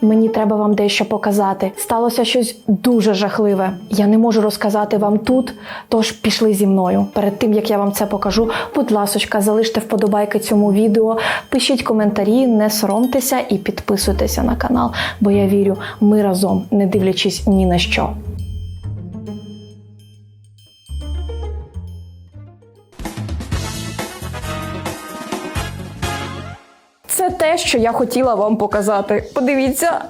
Мені треба вам дещо показати. Сталося щось дуже жахливе. Я не можу розказати вам тут, тож пішли зі мною. Перед тим як я вам це покажу, будь ласочка, залиште вподобайки цьому відео, пишіть коментарі, не соромтеся і підписуйтеся на канал, бо я вірю, ми разом, не дивлячись ні на що. Що я хотіла вам показати. Подивіться.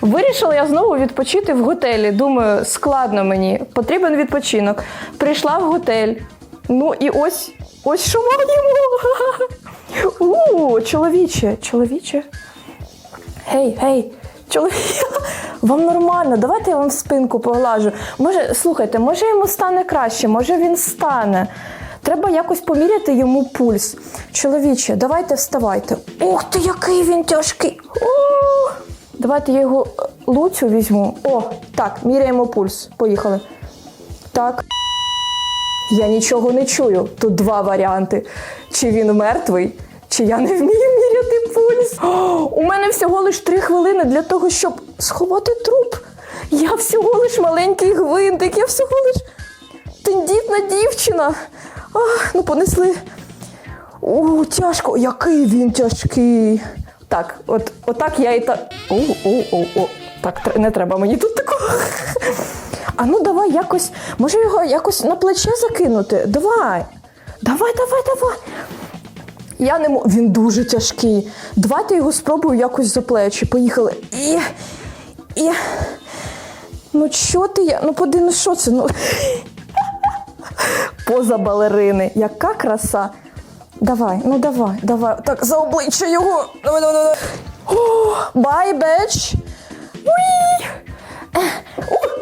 Вирішила я знову відпочити в готелі. Думаю, складно мені, потрібен відпочинок. Прийшла в готель. Ну і ось, ось що маємо. У, чоловіче, чоловіче. Гей, гей, чоловіче, вам нормально, давайте я вам спинку поглажу. Може, слухайте, може йому стане краще, може він стане. Треба якось поміряти йому пульс. Чоловіче, давайте вставайте. Ух ти, який він тяжкий. О! Давайте я його е, луцю візьму. О, так, міряємо пульс. Поїхали. Так. Я нічого не чую. Тут два варіанти: чи він мертвий, чи я не вмію міряти пульс. О, у мене всього лиш три хвилини для того, щоб сховати труп. Я всього лиш маленький гвинтик, я всього лиш тендітна дівчина. А, ну понесли. О, тяжко, який він тяжкий. Так, от, отак я і та. О, о, о, о. Так, не треба мені тут такого. А ну давай якось, може його якось на плече закинути? Давай. Давай, давай, давай. Я не можу. Він дуже тяжкий. Давайте його спробую якось за плечі. Поїхали. І. І. Ну, що ти я? Ну, поди, ну що це? Ну. Поза балерини. Яка краса. Давай, ну давай, давай. Так, за обличчя його. Давай, давай, давай. Бай, беч. Уй.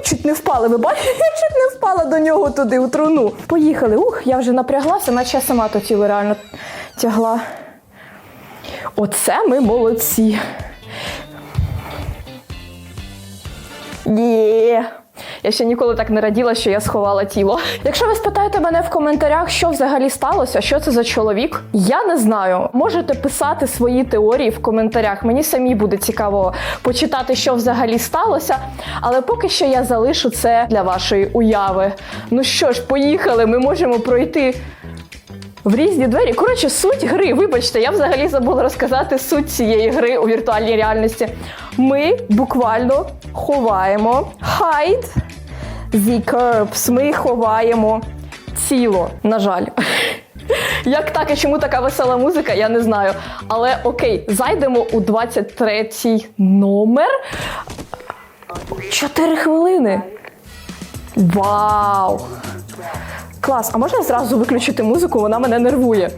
Чуть не впали, ви бачите? Чуть не впала до нього туди, у труну. Поїхали. Ух, я вже напряглася, наче я сама то тіло реально тягла. Оце ми молодці. Є. Я ще ніколи так не раділа, що я сховала тіло. Якщо ви спитаєте мене в коментарях, що взагалі сталося, що це за чоловік, я не знаю. Можете писати свої теорії в коментарях. Мені самі буде цікаво почитати, що взагалі сталося. Але поки що я залишу це для вашої уяви. Ну що ж, поїхали, ми можемо пройти в різні двері. Коротше, суть гри. Вибачте, я взагалі забула розказати суть цієї гри у віртуальній реальності. Ми буквально ховаємо hide corpse. Ми ховаємо тіло. На жаль. Як так і чому така весела музика, я не знаю. Але окей, зайдемо у 23 номер. Чотири хвилини. Вау! Клас, а можна зразу виключити музику? Вона мене нервує.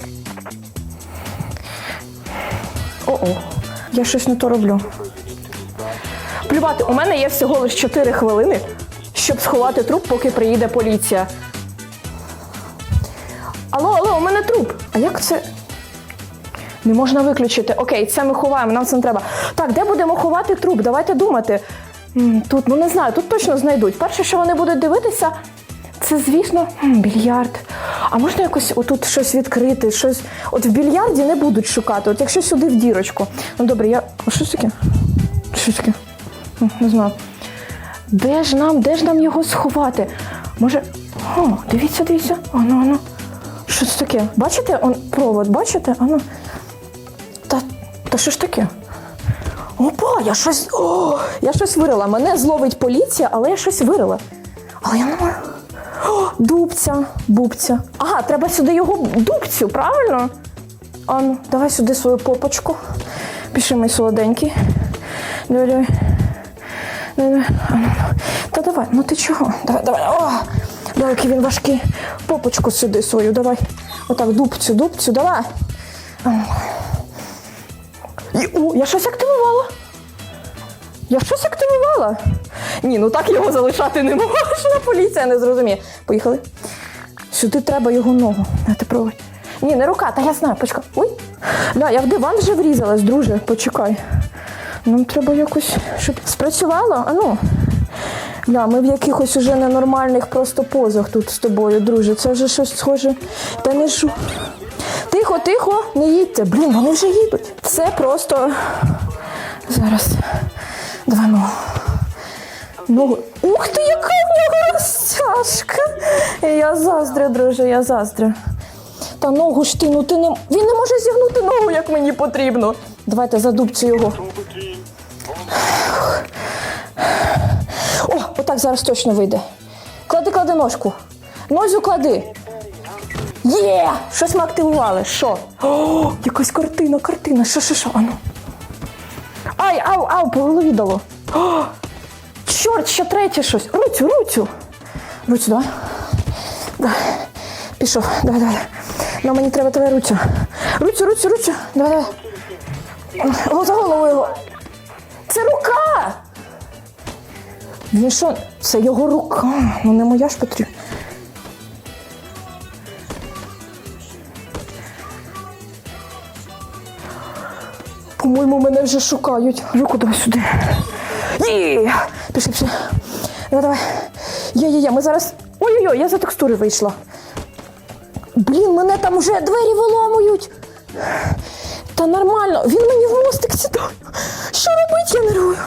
О-о, я щось не то роблю. Плювати, у мене є всього лише 4 хвилини, щоб сховати труп, поки приїде поліція. Алло, алло, у мене труп. А як це? Не можна виключити. Окей, це ми ховаємо, нам це не треба. Так, де будемо ховати труп? Давайте думати. Тут, ну не знаю, тут точно знайдуть. Перше, що вони будуть дивитися, це, звісно, більярд. А можна якось отут щось відкрити, щось. От в більярді не будуть шукати, от якщо сюди в дірочку. Ну добре, я. Що таке? Що таке? Не знаю. Де ж нам, де ж нам його сховати? Може. О, дивіться, дивіться. Ану, ану. Що це таке? Бачите? Он провод, бачите? Ану. Та, та що ж таке? Опа, я щось. О, я щось вирила. Мене зловить поліція, але я щось вирила. Але я не можу. О, дубця, бубця. Ага, треба сюди його дубцю, правильно? Ану, давай сюди свою попочку. Піши, мій солоденький. Давай. Та давай, ну ти чого? Давай, давай. О, давай, який він важкий. Попочку сюди свою, давай. Отак, дубцю, дубцю, давай. О, я щось активувала. Я щось активувала. Ні, ну так його залишати не можна, поліція не зрозуміє. Поїхали. Сюди треба його ногу. А проводь. Ні, не рука, та я знаю, почекай. Ой. Да, я в диван вже врізалась, друже, почекай. Нам треба якось, щоб спрацювало. А ну. Да, ми в якихось уже ненормальних просто позах тут з тобою, друже. Це вже щось схоже. Та не жу. Тихо, тихо, не їдьте. Блін, вони вже їдуть. Це просто Зараз. Давай ногу. Ногу. Ух ти, яка в нього розтяжка! Я заздрю, друже, я заздрю. Та ногу ж ти, ну ти не. Він не може зігнути ногу, як мені потрібно. Давайте задубцю його. О, отак зараз точно вийде. Клади, клади ножку. Нозю клади. Є! Щось ми активували. Що? О, якась картина, картина. Що, що, що? Ану. Ай, ау, ау, по голові дало. О, чорт, ще третє щось. Руцю, руцю. Руцю, давай. давай. Пішов, давай, давай. Ну, мені треба тебе руцю. Руцю, руцю, руцю. Давай, давай. О, за голову його. Це рука! Він що? Це його рука. Ну не моя ж потрібна. По-моєму, мене вже шукають. Руку давай сюди. Є! Пішли, пішли. Давай, давай. Є, є, є. Ми зараз. Ой-ой-ой, я за текстури вийшла. Блін, мене там вже двері виламують. Та нормально, він мені в мостик сідає. Я нервую.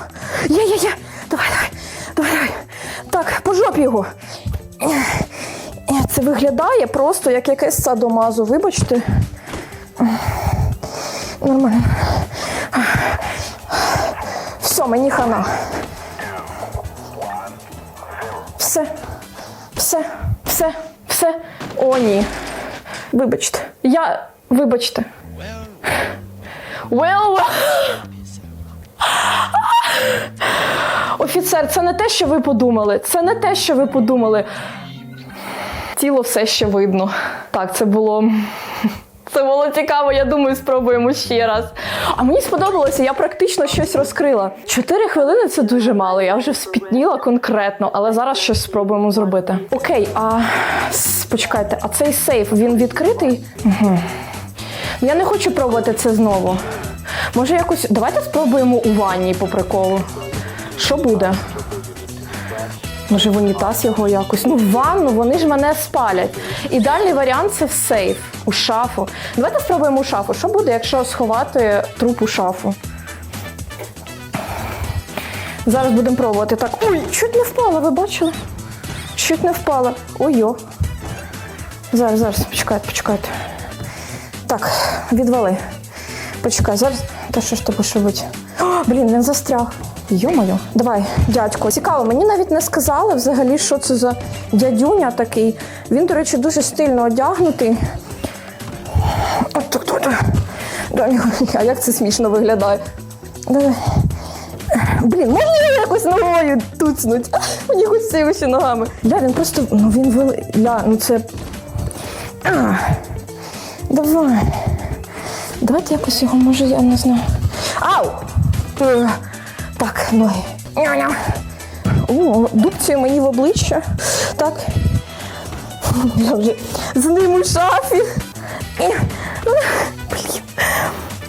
Є, є, є. Давай, давай, давай, давай. Так, по жопі його. Е, Це виглядає просто як якесь садомазо, вибачте. Нормально. Все, мені хана. Все, все, все, все. О, ні. Вибачте. Я. Вибачте. Well, well. Офіцер, це не те, що ви подумали. Це не те, що ви подумали. Тіло все ще видно. Так, це було. Це було цікаво, я думаю, спробуємо ще раз. А мені сподобалося, я практично щось розкрила. Чотири хвилини це дуже мало. Я вже спітніла конкретно, але зараз щось спробуємо зробити. Окей, а почекайте, а цей сейф він відкритий? Угу. Я не хочу пробувати це знову. Може, якось. Давайте спробуємо у ванні по приколу. Що буде? Може, в унітаз його якось. Ну, в ванну, вони ж мене спалять. Ідеальний варіант це в сейф, у шафу. Давайте спробуємо у шафу. Що буде, якщо сховати труп у шафу? Зараз будемо пробувати. Так. Ой, чуть не впала, ви бачили? Чуть не впала. Ой-йо. Зараз, зараз, почекайте, почекайте. Так, відвали. Почекай, зараз. Та що ж робити? О, блін, він застряг. Йо-моє. Давай, дядько. Цікаво, мені навіть не сказали взагалі, що це за дядюня такий. Він, до речі, дуже стильно одягнутий. От так, так. А як це смішно виглядає? Давай. Блін, можна його якось ногою туцнуть? Мені хочеться ще ногами. Ля, він просто. Ну він вели. Ля, ну це. А, давай. Давайте якось його, може, я не знаю. Ау! Е, Так, ноги. Ня-ня. О, дубцею мені в обличчя. Так. Я вже з ним у шафі. Блін.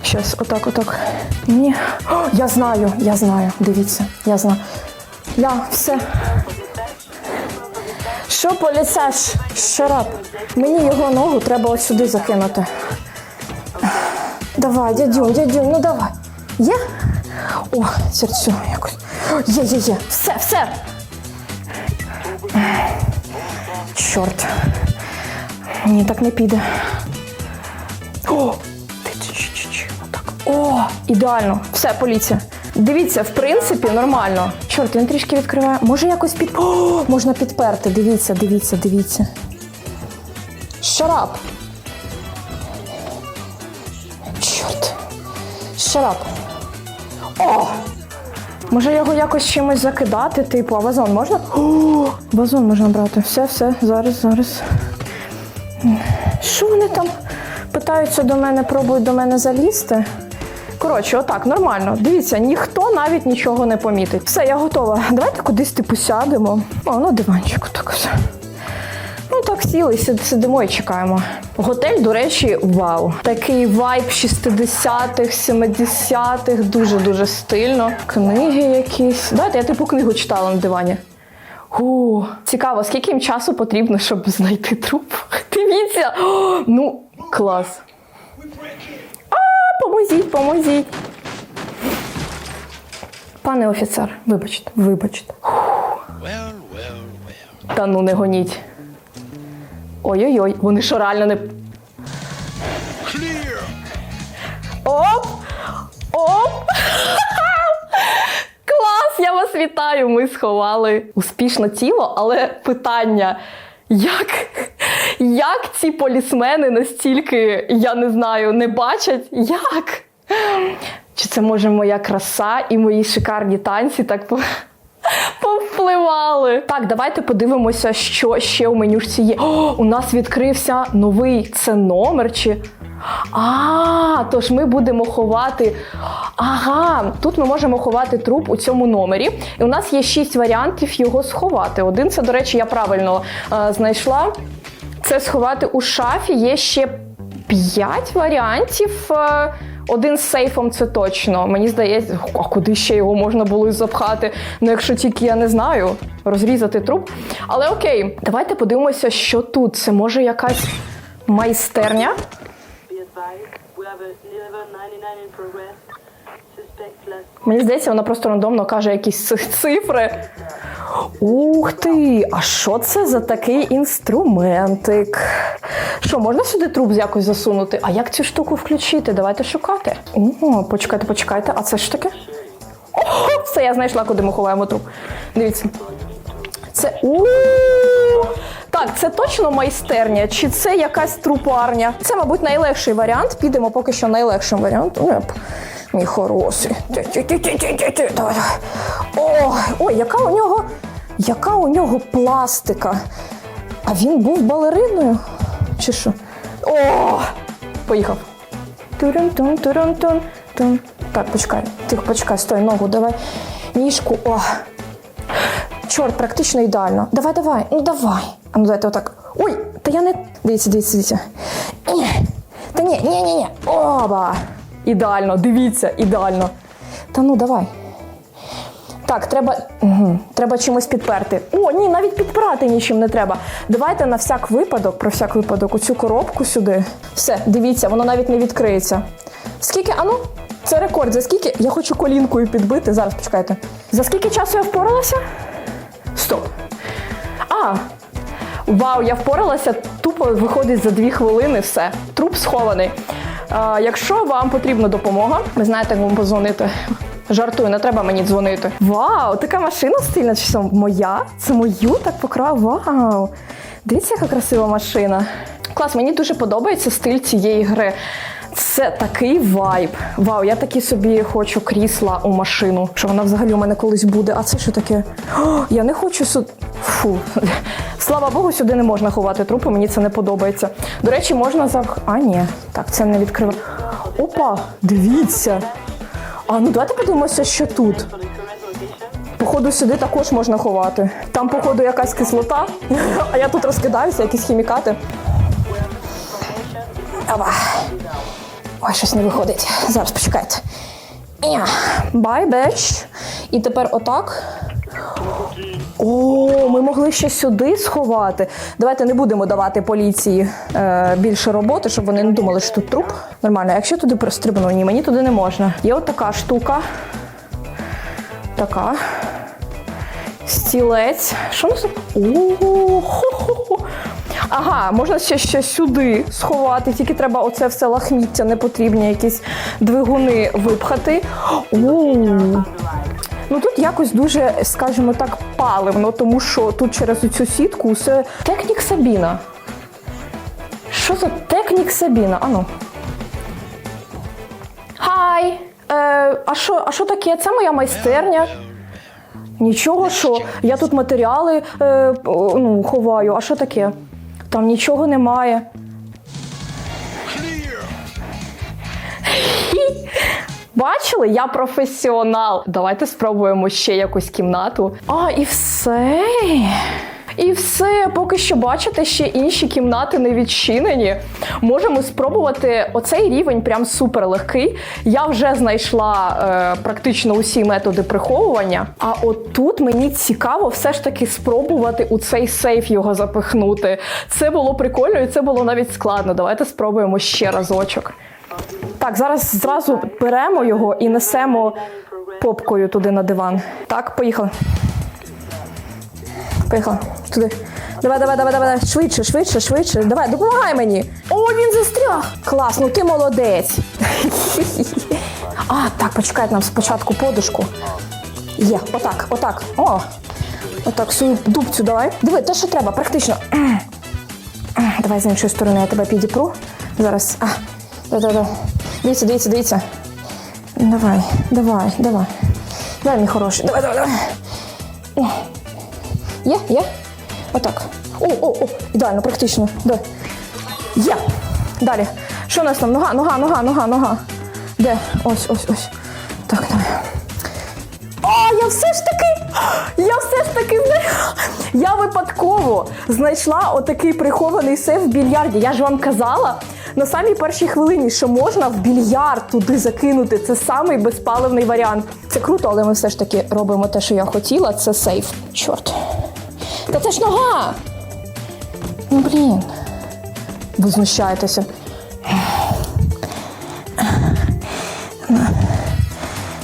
Щас, отак, отак. Ні. О, я знаю, я знаю. Дивіться, я знаю. Я, все. Що поліцеш? Щарап. Мені його ногу треба ось сюди закинути. Давай, дядюнь, дядюнь, ну давай. Є? О, серцю якось. Є, є, є. Все, все. Чорт. Ні, так не піде. О! Отак. О, ідеально. Все, поліція. Дивіться, в принципі, нормально. Чорт, він трішки відкриває. Може якось під. О, можна підперти. Дивіться, дивіться, дивіться. Шарап. Шарап. О! Може його якось чимось закидати, типу, а вазон можна? О, вазон можна брати. Все, все, зараз, зараз. Що вони там питаються до мене, пробують до мене залізти? Коротше, отак, нормально. Дивіться, ніхто навіть нічого не помітить. Все, я готова. Давайте кудись типу сядемо. О, на диванчику так все. Так сіли, сидимо і чекаємо. Готель, до речі, вау. Такий вайб 60-х, 70-х, дуже-дуже стильно. Книги якісь. Давайте я типу книгу читала на дивані. О, цікаво, скільки їм часу потрібно, щоб знайти труп? Дивіться! О, ну, клас. А, поможіть, поможіть. Пане офіцер, вибачте, вибачте. Well, well, well. Та ну не гоніть. Ой-ой-ой, вони що реально не. Оп! Оп! Клас! Я вас вітаю! Ми сховали успішно тіло, але питання. Як, як ці полісмени настільки, я не знаю, не бачать? Як? Чи це може моя краса і мої шикарні танці так повпливали? Так, давайте подивимося, що ще у менюшці є. О, у нас відкрився новий це номер чи. А, тож ми будемо ховати. Ага, тут ми можемо ховати труп у цьому номері. І у нас є шість варіантів його сховати. Один це, до речі, я правильно е, знайшла. Це сховати у шафі. Є ще п'ять варіантів. Е, Один з сейфом це точно. Мені здається, а куди ще його можна було і запхати? Ну, якщо тільки я не знаю, розрізати труп. Але окей, давайте подивимося, що тут. Це може якась майстерня. Be advised, we have a level 99 in progress. Suspect class Мені здається, вона просто рандомно каже якісь цифри. Ух ти! А що це за такий інструментик? Що, можна сюди труп якось засунути? А як цю штуку включити? Давайте шукати. О, почекайте, почекайте. А це ж таке? О, все, я знайшла, куди ми ховаємо труп. Дивіться. Це. Так, це точно майстерня, чи це якась трупарня? Це, мабуть, найлегший варіант. Підемо поки що найлегшим варіантом. Мій хороший. Давай. О, ой, яка у нього. Яка у нього пластика? А він був балериною? Чи що? О! Поїхав. Турун-тун, тун. Так, почекай. Тихо, почекай, стой, ногу, давай. Ніжку. О. Чорт, практично ідеально. Давай, давай, ну давай. А ну давайте отак. Ой, та я не. Дивіться, дивіться, дивіться. Та ні, ні, ні, ні. Оба. Ідеально, дивіться, ідеально. Та ну давай. Так, треба, угу, треба чимось підперти. О, ні, навіть підпирати нічим не треба. Давайте на всяк випадок, про всяк випадок, оцю коробку сюди. Все, дивіться, воно навіть не відкриється. Скільки, ану, це рекорд. За скільки? Я хочу колінкою підбити. Зараз почекайте. За скільки часу я впоралася? Стоп. А, вау, я впоралася, тупо виходить за дві хвилини все. Труп схований. Якщо вам потрібна допомога, ви знаєте, як вам позвонити. Жартую, не треба мені дзвонити. Вау, така машина стильна, чи що моя? Це мою так покрав. Вау. Дивіться, яка красива машина. Клас, мені дуже подобається стиль цієї гри. Це такий вайб. Вау, я такі собі хочу крісла у машину. Що вона взагалі у мене колись буде. А це що таке? О, я не хочу сюди. Фу. Слава Богу, сюди не можна ховати трупи, мені це не подобається. До речі, можна зав... А, ні, так, це не відкриває. Опа, дивіться. А ну давайте подивимося, що тут. Походу, сюди також можна ховати. Там, походу, якась кислота, а я тут розкидаюся, якісь хімікати. Ава. Ой, щось не виходить. Зараз почекайте. Бай, беч. І тепер отак. О, ми могли ще сюди сховати. Давайте не будемо давати поліції е, більше роботи, щоб вони не думали, що тут труп. Нормально, якщо туди пристрибну, ні, мені туди не можна. Є от штука. Така. Стілець. Що у нас? О, хо-хо-хо. Ага, можна ще щось сюди сховати, тільки треба оце все лахміття непотрібні, якісь двигуни випхати. О, Ну тут якось дуже, скажімо так, паливно, тому що тут через цю сітку все технік Сабіна. Що за технік Сабіна? Ану. Хай! Е, а що, а що таке? Це моя майстерня. Нічого, що я тут матеріали е, ну, ховаю. А що таке? Там нічого немає. Бачили, я професіонал. Давайте спробуємо ще якусь кімнату. А, і все. І все, поки що бачите, ще інші кімнати не відчинені. Можемо спробувати оцей рівень, прям супер легкий. Я вже знайшла е, практично усі методи приховування. А от тут мені цікаво все ж таки спробувати у цей сейф його запихнути. Це було прикольно і це було навіть складно. Давайте спробуємо ще разочок. Так, зараз зразу беремо його і несемо попкою туди на диван. Так, поїхали. Поїхали. Туди. Давай, давай, давай, давай. Швидше, швидше, швидше. Давай, допомагай мені. О, він застряг. Клас, ну ти молодець. А, так, почекайте нам спочатку подушку. Є, отак, отак. О. Отак, свою дубцю давай. Диви, те, що треба, практично. Давай з іншої сторони я тебе підіпру. Зараз. А, да-да-да. Дивіться, дивіться, дивіться. Давай, давай, давай. Давай, мій хороший. Давай, давай, давай. О. Є, є? Отак. О, о, о, ідеально, практично. Де? Є. Далі. Що у нас там? Нога, нога, нога, нога, нога. Де? Ось, ось, ось. Так, давай. О, я все ж таки! Я все ж таки. Я випадково знайшла отакий прихований сейф в більярді. Я ж вам казала на самій першій хвилині, що можна в більярд туди закинути. Це самий безпаливний варіант. Це круто, але ми все ж таки робимо те, що я хотіла. Це сейф. Чорт. Та це ж нога! Ну блін. Ви знущаєтеся.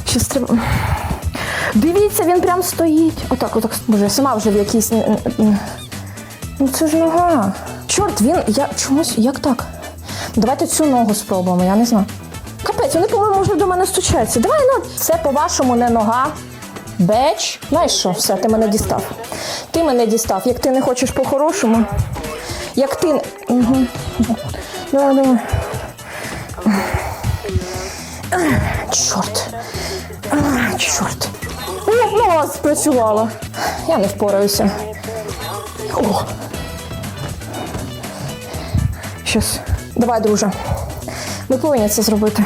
Щось треба. Дивіться, він прям стоїть. Отак, отак. Боже, сама вже в якійсь. Ну це ж нога. Чорт, він. Я чомусь. Як так? Давайте цю ногу спробуємо, я не знаю. Капець, вони, по-моєму, вже до мене стучаться. Давай, ну, це по-вашому не нога. Беч. Знаєш що, все, ти мене дістав. Ти мене дістав. Як ти не хочеш по-хорошому. Як ти. Угу. Давай, давай. Чорт. Чорт. О, нога спрацювала. Я не впораюся. О. Щас. Давай, друже. Ми повинні це зробити.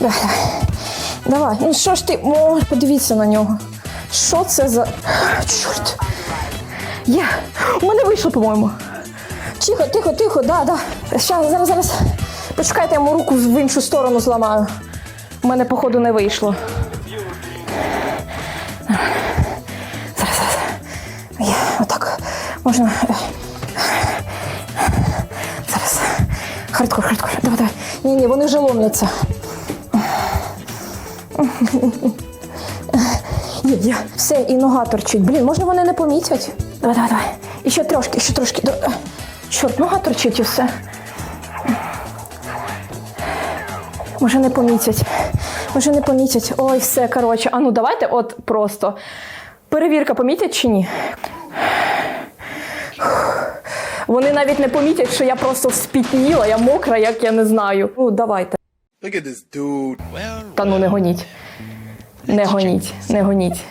Давай, давай. Давай. Ну що ж ти. О, подивіться на нього. Що це за. Чорт. Є. У мене вийшло, по-моєму. Тихо, тихо, тихо, да, да. Щас, зараз, зараз. Почекайте, я йому руку в іншу сторону зламаю. У мене, походу, не вийшло. Зараз, зараз. Є, отак. Можна. Зараз. Хардкор, хардкор. Давай, давай. Ні, ні, вони вже ломляться. Є. Все, і нога торчить. Блін, можна вони не помітять? Давай, давай, давай. І ще трошки, ще трошки. Е. Чорт, нога торчить і все. Може не помітять. Може не помітять. Ой, все, коротше. А ну давайте от просто. Перевірка, помітять чи ні? Вони навіть не помітять, що я просто спітніла, я мокра, як я не знаю. Ну, давайте. Look at this dude. Well, Та ну не гоніть. Не гоніть, не гоніть.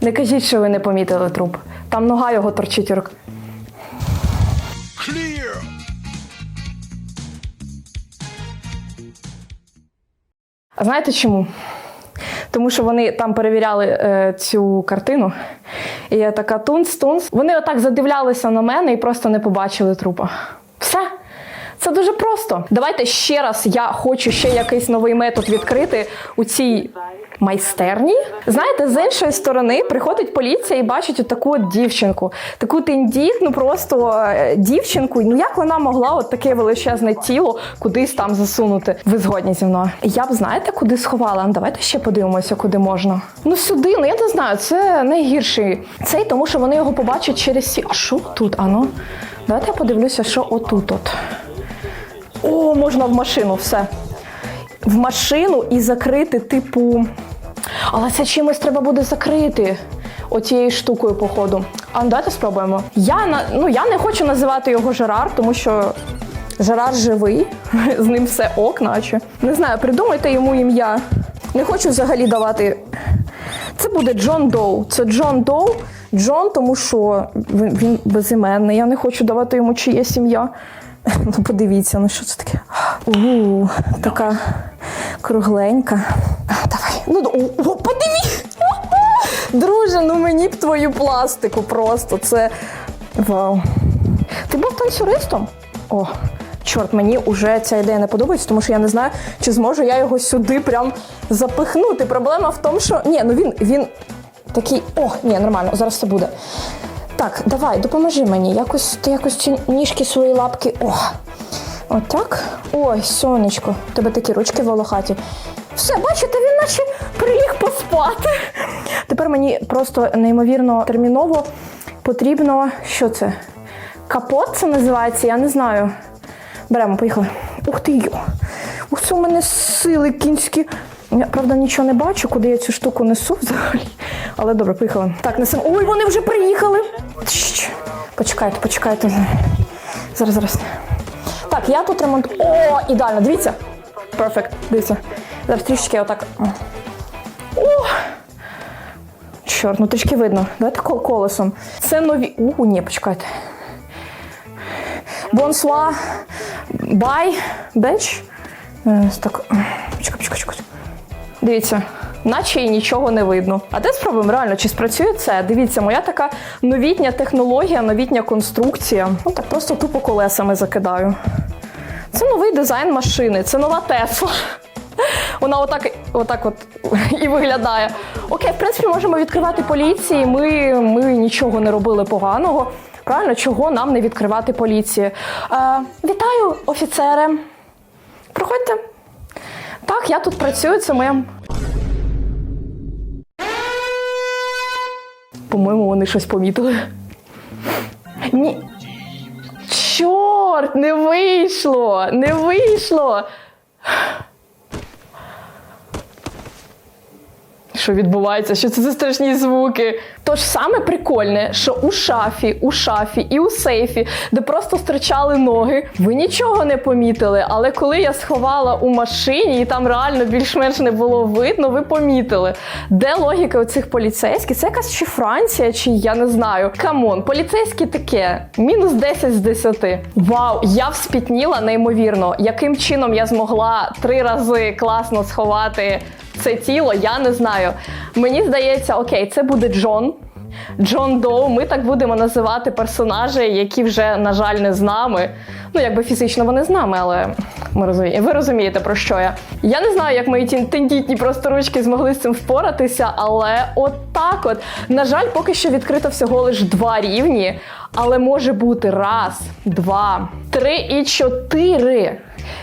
Не кажіть, що ви не помітили труп. Там нога його торчить. у рук- А знаєте чому? Тому що вони там перевіряли е, цю картину, і я така тунц-тунц. Вони отак задивлялися на мене і просто не побачили трупа. Все. Це дуже просто. Давайте ще раз я хочу ще якийсь новий метод відкрити у цій майстерні. Знаєте, з іншої сторони приходить поліція і бачить отаку от дівчинку, таку тендітну просто е, дівчинку. Ну як вона могла от таке величезне тіло кудись там засунути? Ви згодні зі мною? Я б знаєте, куди сховала? Ну, давайте ще подивимося, куди можна. Ну сюди, ну я не знаю, це найгірший цей, тому що вони його побачать через сі. А що тут? Ано? Давайте я подивлюся, що отут от. О, можна в машину, все. В машину і закрити, типу. Але це чимось треба буде закрити оцією штукою, походу. А ну давайте спробуємо. Я на ну я не хочу називати його Жерар, тому що Жерар живий, з ним все ок, наче. Не знаю, придумайте йому ім'я. Не хочу взагалі давати. Це буде Джон Доу. Це Джон Доу. Джон, тому що він, він безіменний. Я не хочу давати йому чиєсь ім'я. Ну, подивіться, ну що це таке? У, така кругленька. А, Давай. Ну, о, о, подивіться! Друже, ну мені б твою пластику просто. Це. Вау. Ти був танцюристом? О, чорт, мені вже ця ідея не подобається, тому що я не знаю, чи зможу я його сюди прям запихнути. Проблема в тому, що. Ні, ну він, він такий. О, ні, нормально, зараз все буде. Так, давай, допоможи мені. Якось ти якось ці ніжки свої лапки. О, Отак. Ой, сонечко, у тебе такі ручки волохаті. Все, бачите, він наче приліг поспати. Тепер мені просто неймовірно терміново потрібно. Що це? Капот це називається, я не знаю. Беремо, поїхали. Ух ти йо! Ух, це у мене сили кінські. Я, правда, нічого не бачу, куди я цю штуку несу взагалі. Але добре, поїхали. Так, несемо. Ой, вони вже приїхали. Почекайте, почекайте. Зараз, зараз. Так, я тут ремонтую. О, ідеально, дивіться. Перфект, дивіться. Зараз трішки отак. О! Чорт, ну трішки видно. Давайте колесом. Це нові. У, ні, почекайте. Бонсуа. Бай. Беч. Так. Почекай, почекай, почекай. Дивіться, наче і нічого не видно. А де спробуємо реально, чи спрацює це? Дивіться, моя така новітня технологія, новітня конструкція. Ну так просто тупо колесами закидаю. Це новий дизайн машини, це нова Тесла. Вона отак, отак от і виглядає. Окей, в принципі, можемо відкривати поліції. Ми, ми нічого не робили поганого. Правильно, чого нам не відкривати поліції? Е, вітаю, офіцери. Проходьте. Так, я тут працюю, це моя. По-моєму, вони щось помітили. Ні. Чорт, не вийшло! Не вийшло! Що відбувається? Що це за страшні звуки? Тож саме прикольне, що у шафі, у шафі і у сейфі, де просто стирчали ноги, ви нічого не помітили. Але коли я сховала у машині, і там реально більш-менш не було видно, ви помітили. Де логіка у цих поліцейських? Це якась чи Франція, чи я не знаю. Камон, поліцейські таке. Мінус 10 з 10. Вау, я вспітніла неймовірно. Яким чином я змогла три рази класно сховати це тіло, я не знаю. Мені здається, окей, це буде Джон. Джон Доу, ми так будемо називати персонажі, які вже, на жаль, не з нами. Ну, якби фізично вони з нами, але ми розуміємо. Ви розумієте, про що я. Я не знаю, як мої тендітні просто ручки змогли з цим впоратися, але от так от. На жаль, поки що відкрито всього лиш два рівні, але може бути раз, два, три і чотири.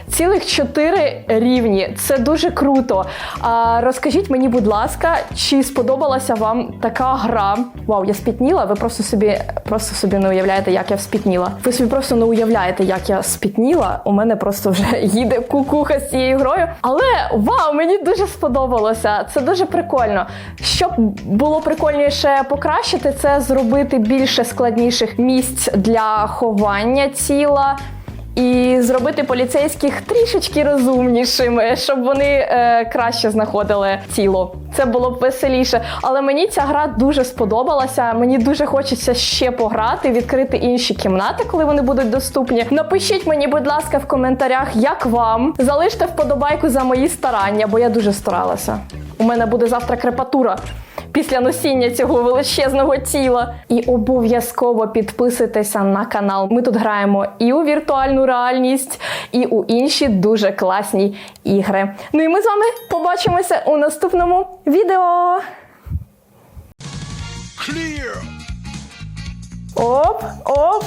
Цілих чотири рівні. Це дуже круто. А, розкажіть мені, будь ласка, чи сподобалася вам така гра? Вау, я спітніла. Ви просто собі просто собі не уявляєте, як я спітніла. Ви собі просто не уявляєте, як я спітніла. У мене просто вже їде кукуха з цією грою. Але вау, мені дуже сподобалося. Це дуже прикольно. Щоб було прикольніше покращити, це зробити більше складніших місць для ховання тіла. І зробити поліцейських трішечки розумнішими, щоб вони е, краще знаходили тіло. Це було б веселіше. Але мені ця гра дуже сподобалася. Мені дуже хочеться ще пограти, відкрити інші кімнати, коли вони будуть доступні. Напишіть мені, будь ласка, в коментарях, як вам. Залиште вподобайку за мої старання, бо я дуже старалася. У мене буде завтра крепатура після носіння цього величезного тіла. І обов'язково підписуйтеся на канал. Ми тут граємо і у віртуальну реальність, і у інші дуже класні ігри. Ну і ми з вами побачимося у наступному відео. Clear. Оп, оп.